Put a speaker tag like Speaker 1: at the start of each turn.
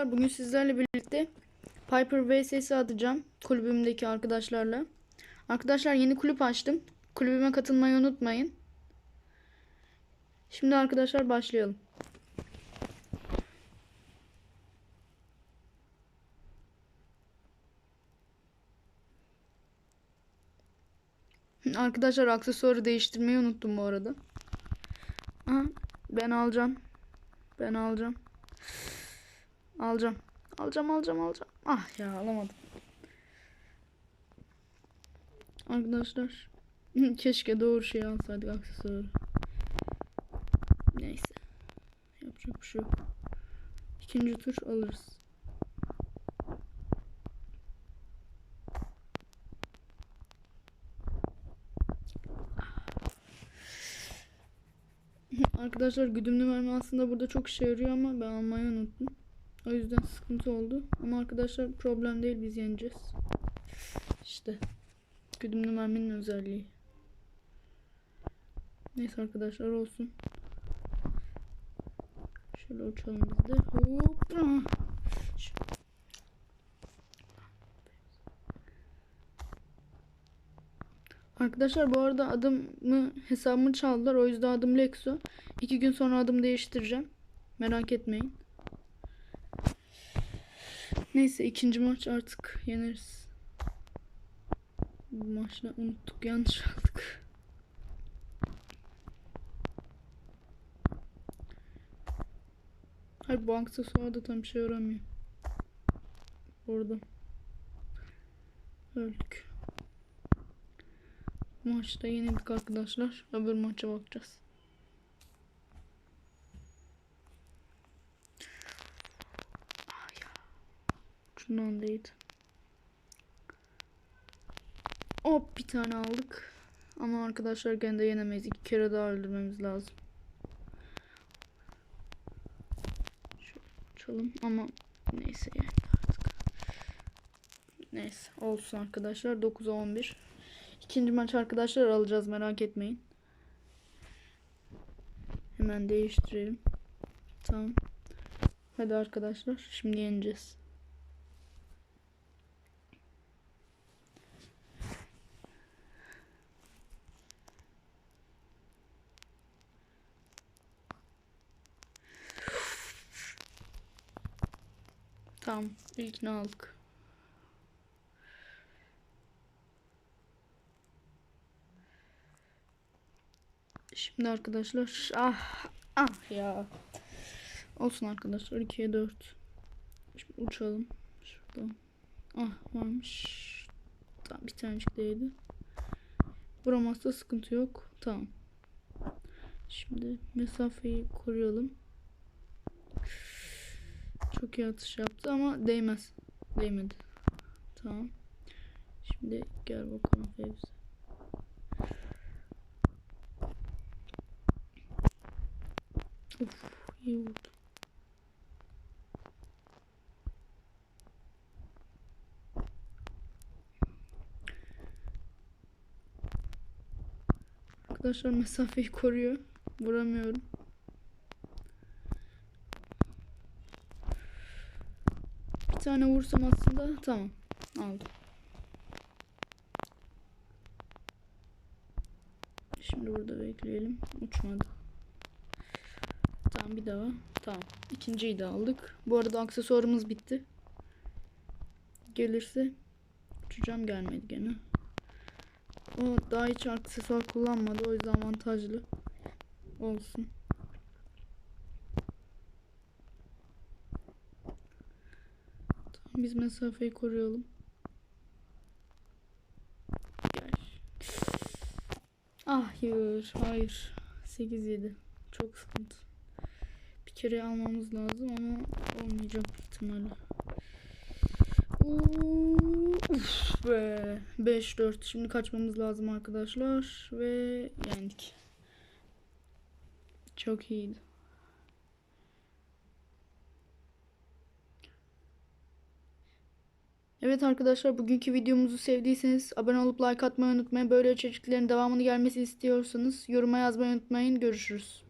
Speaker 1: arkadaşlar. Bugün sizlerle birlikte Piper vs atacağım kulübümdeki arkadaşlarla. Arkadaşlar yeni kulüp açtım. Kulübüme katılmayı unutmayın. Şimdi arkadaşlar başlayalım. Arkadaşlar aksesuarı değiştirmeyi unuttum bu arada. Aha, ben alacağım. Ben alacağım. Alacağım. Alacağım alacağım alacağım. Ah ya alamadım. Arkadaşlar. Keşke doğru şey alsaydık aksesuarı. Neyse. Yapacak bir şey yok. İkinci tur alırız. Arkadaşlar güdümlü mermi aslında burada çok işe yarıyor ama ben almayı unuttum. O yüzden sıkıntı oldu. Ama arkadaşlar problem değil biz yeneceğiz. İşte güdümlü merminin özelliği. Neyse arkadaşlar olsun. Şöyle uçalım biz de. Hop. Arkadaşlar bu arada adımı hesabımı çaldılar. O yüzden adım Lexo. İki gün sonra adım değiştireceğim. Merak etmeyin. Neyse ikinci maç artık yeneriz. Bu maçta unuttuk yanlış aldık. Hayır bu aksesuar da tam şey yaramıyor. Orada. Öldük. Maçta yenildik arkadaşlar. Öbür maça bakacağız. Şundan değdi. Hop bir tane aldık. Ama arkadaşlar gene de yenemeyiz. İki kere daha öldürmemiz lazım. Şöyle ama neyse yani artık. Neyse olsun arkadaşlar. 9'a 11. İkinci maç arkadaşlar alacağız merak etmeyin. Hemen değiştirelim. Tamam. Hadi arkadaşlar şimdi yeneceğiz. Tamam ilkini aldık. Şimdi arkadaşlar ah ah ya. Olsun arkadaşlar 2'ye 4. Şimdi uçalım. Şuradan. Ah varmış. Tamam bir tanecik değdi. Vuramazsa sıkıntı yok. Tamam. Şimdi mesafeyi koruyalım. Çok iyi atış yaptı ama değmez. Değmedi. Tamam. Şimdi gel bakalım Fevzi. Uf, iyi vurdu. Arkadaşlar mesafeyi koruyor. Vuramıyorum. Bir tane vursam aslında tamam. Aldım. Şimdi burada bekleyelim. Uçmadı. Tamam bir daha. Tamam. İkinciyi de aldık. Bu arada aksesuarımız bitti. Gelirse uçacağım gelmedi gene. O daha hiç aksesuar kullanmadı. O yüzden avantajlı. Olsun. Biz mesafeyi koruyalım. Gel. Ah hayır. Hayır. 8-7. Çok sıkıntı. Bir kere almamız lazım ama olmayacak ihtimalle. Uf be. 5-4. Şimdi kaçmamız lazım arkadaşlar. Ve yendik. Çok iyiydi. Evet arkadaşlar bugünkü videomuzu sevdiyseniz abone olup like atmayı unutmayın. Böyle içeriklerin devamını gelmesi istiyorsanız yoruma yazmayı unutmayın. Görüşürüz.